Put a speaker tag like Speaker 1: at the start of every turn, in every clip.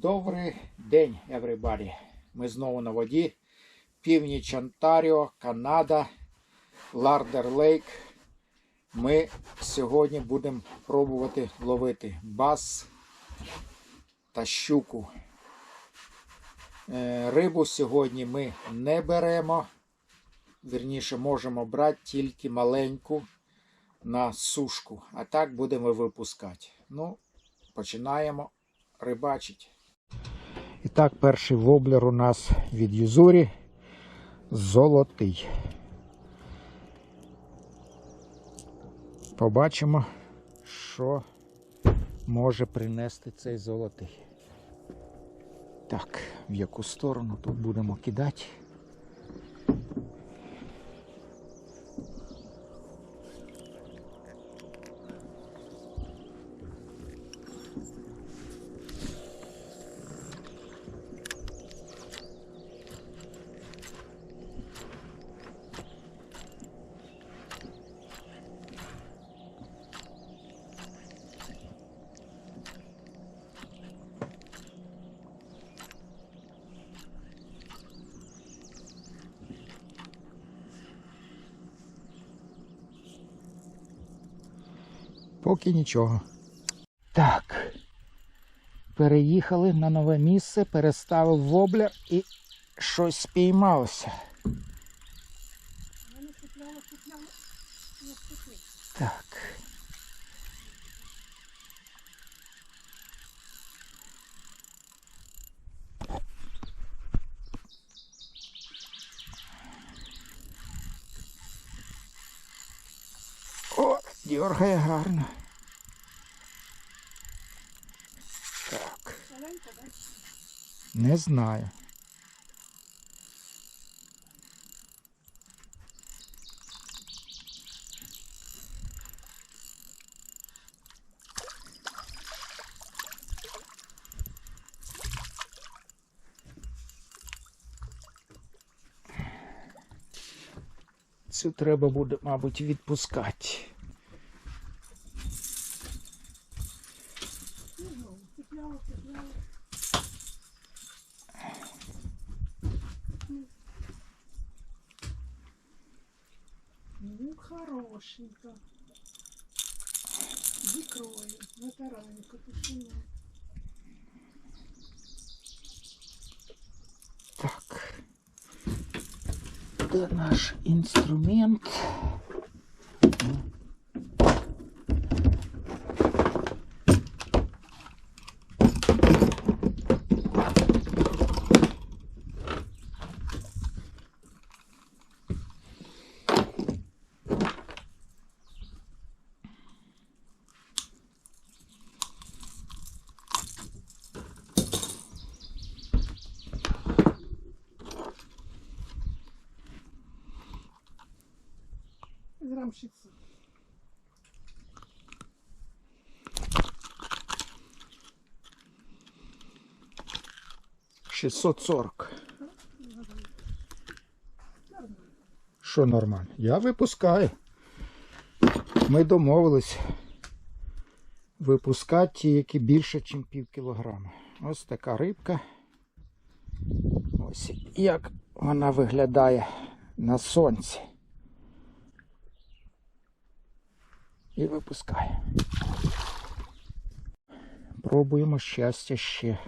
Speaker 1: Добрий день, everybody. Ми знову на воді. Північ Онтаріо, Канада, Лардер Лейк. Ми сьогодні будемо пробувати ловити бас та щуку. Е, Рибу сьогодні ми не беремо. Вірніше, можемо брати тільки маленьку на сушку. А так будемо випускати. Ну, починаємо рибачити. І так, перший воблер у нас від Юзурі золотий. Побачимо, що може принести цей золотий. Так, в яку сторону тут будемо кидати. Поки нічого. Так. Переїхали на нове місце, переставив воблер і щось спіймалося. Так. О, дергає гарно. Не знаю. Цю треба буде, мабуть, відпускати.
Speaker 2: Ну, хорошенько. З ікрою, на тараньку тишина.
Speaker 1: Так. Де наш інструмент?
Speaker 2: 600.
Speaker 1: Шістсот сорок. Що нормально? Я випускаю. Ми домовились випускати ті, які більше, ніж пів кілограма. Ось така рибка. Ось як вона виглядає на сонці. І випускає. Пробуємо щастя ще.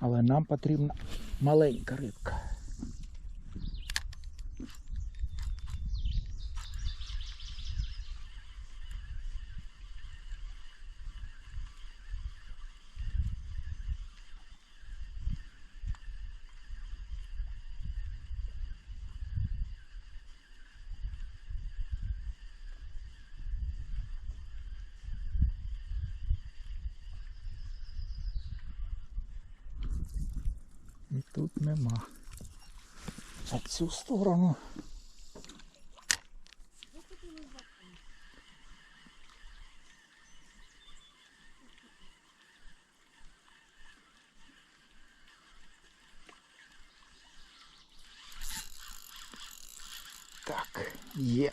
Speaker 1: Але нам потрібна маленька рибка. Тут нема. А цю сторону. Так, є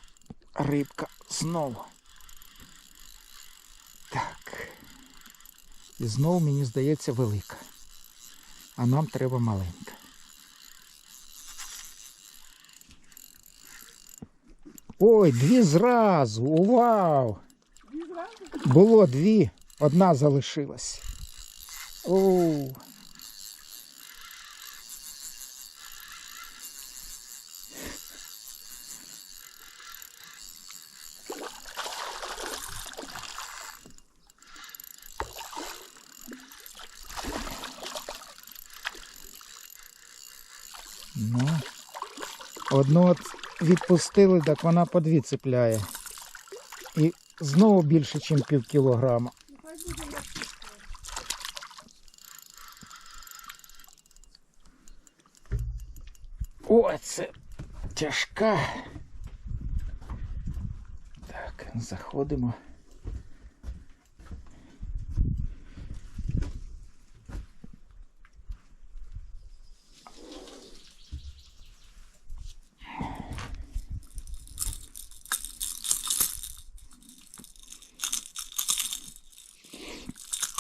Speaker 1: рибка знову. Так. І знову, мені здається, велика. А нам треба маленька. Ой, дві зразу! Вау! Було дві, одна залишилась. Оу. Ну, одну от відпустили, так вона по дві цепляє. І знову більше, ніж пів кілограма. О, це тяжка. Так, заходимо.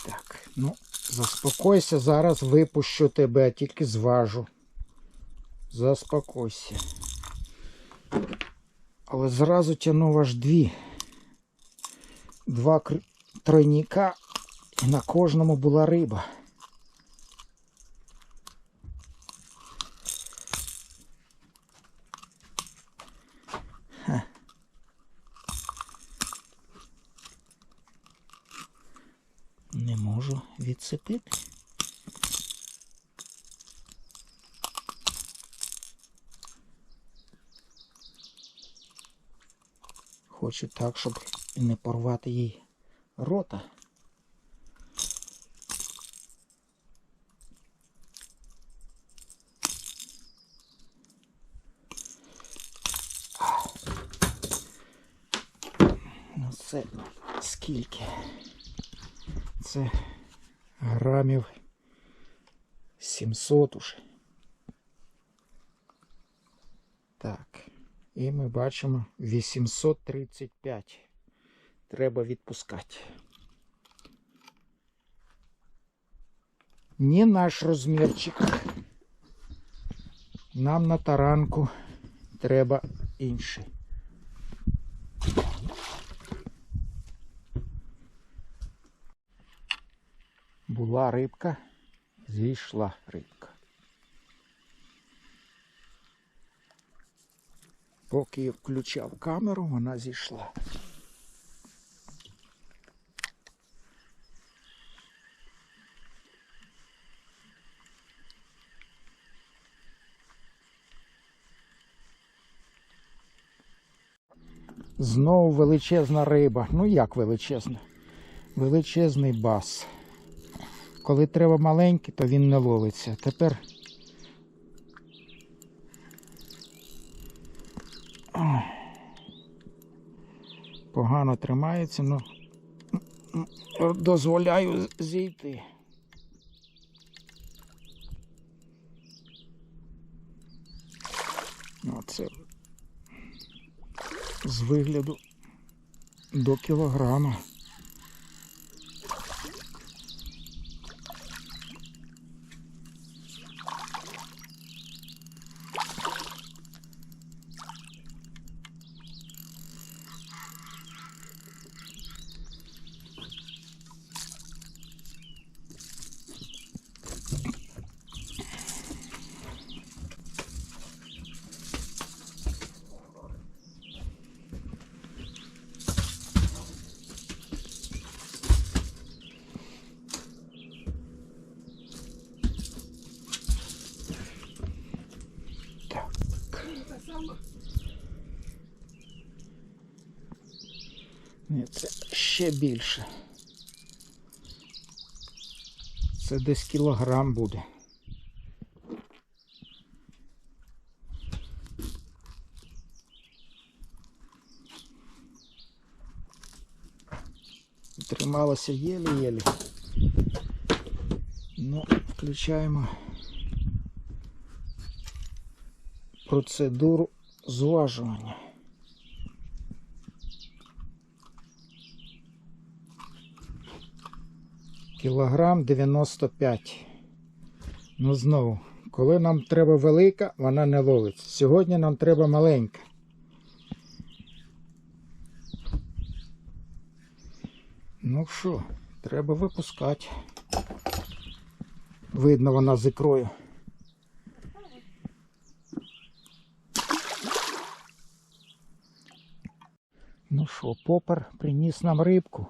Speaker 1: Так, ну, заспокойся, зараз випущу тебе, тільки зважу. Заспокойся. Але зразу тянув аж дві. Два тройника і на кожному була риба. Відцепити. Хочу так, щоб не порвати їй рота. Ну це скільки? Це грамів 700 уже. Так. І ми бачимо 835. Треба відпускати. Не наш розмірчик. Нам на таранку треба інший. Була рибка, зійшла рибка. Поки я включав камеру, вона зійшла. Знову величезна риба. Ну як величезна? Величезний бас. Коли треба маленький, то він не ловиться. Тепер погано тримається, ну дозволяю зійти. Оце з вигляду до кілограма. Так.
Speaker 2: Та сама.
Speaker 1: Ні, це ще більше. Це десь кілограм буде. Трималося єлі-єлі. Ну, включаємо процедуру зважування. Кілограм 95. Ну знову, коли нам треба велика, вона не ловиться. Сьогодні нам треба маленька. Ну що, треба випускати. Видно, вона з ікрою. Ну що, попер приніс нам рибку.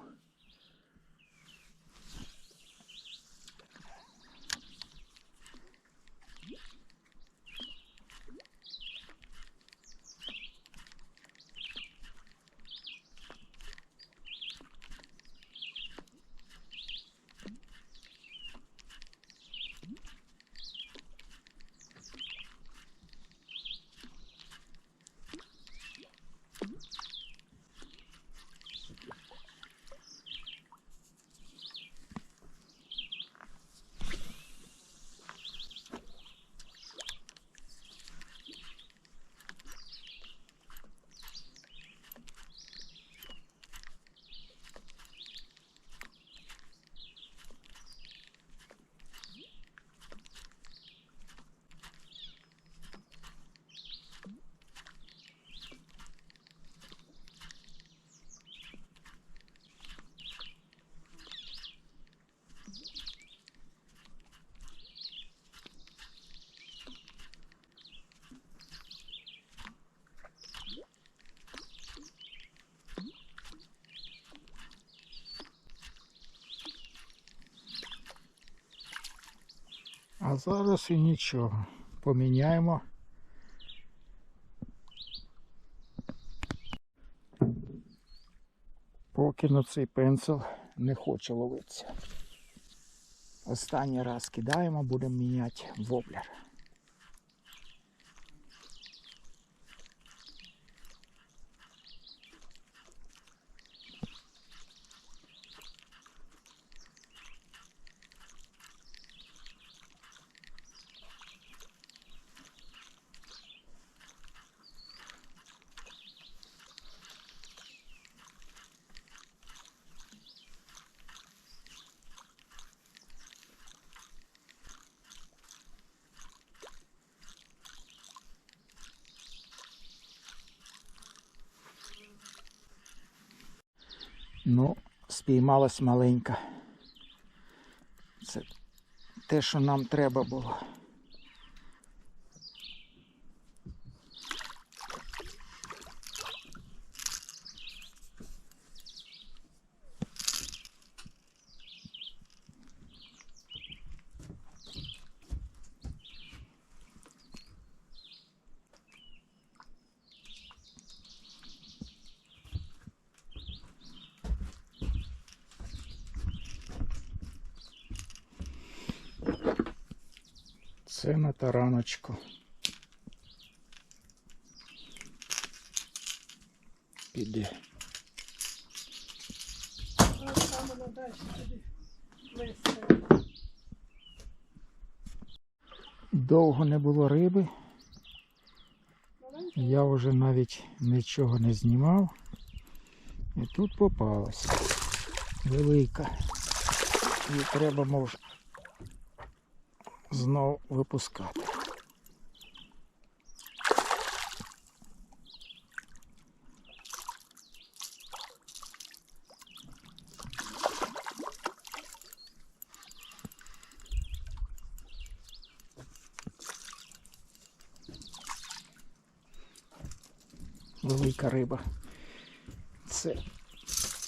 Speaker 1: А зараз і нічого. Поміняємо. Поки на цей пенсил не хоче ловитися. Останній раз кидаємо, будемо міняти воблер. Ну, спіймалась маленька. Це те, що нам треба було. Це на тараночку.
Speaker 2: Листе.
Speaker 1: Довго не було риби. Я вже навіть нічого не знімав. І тут попалась. Велика. І треба може знов випускати. велика риба. Це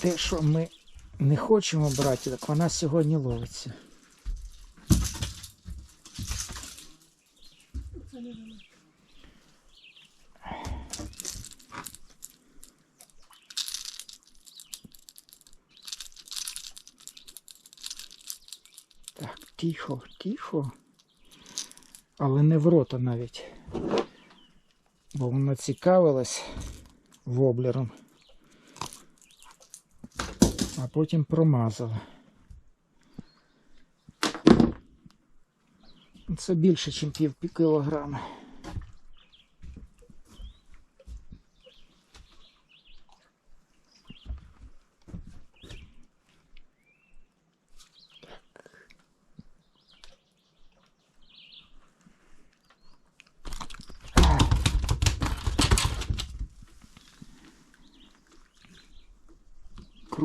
Speaker 1: те, що ми не хочемо брати, так вона сьогодні ловиться.
Speaker 2: Це не велика.
Speaker 1: Так, тихо, тихо. Але не в рота навіть. Бо вона цікавилась воблером. А потім промазала. Це більше, ніж пів кілограма.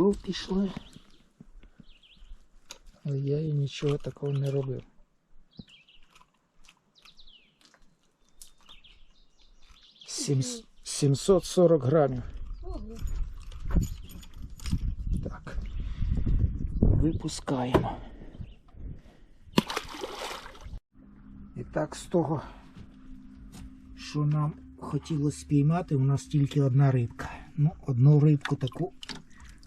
Speaker 1: Кров пішла. Але я їй нічого такого не робив. Сімс- 740 грамів. Так. Випускаємо. І так, з того, що нам хотілося спіймати, у нас тільки одна рибка. Ну, одну рибку таку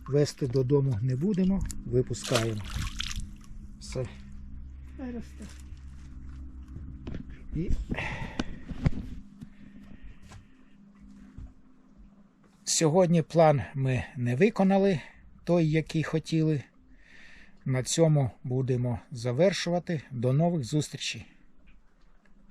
Speaker 1: вести додому не будемо, випускаємо. Все. І... Сьогодні план ми не виконали, той, який хотіли. На цьому будемо завершувати. До нових зустрічей.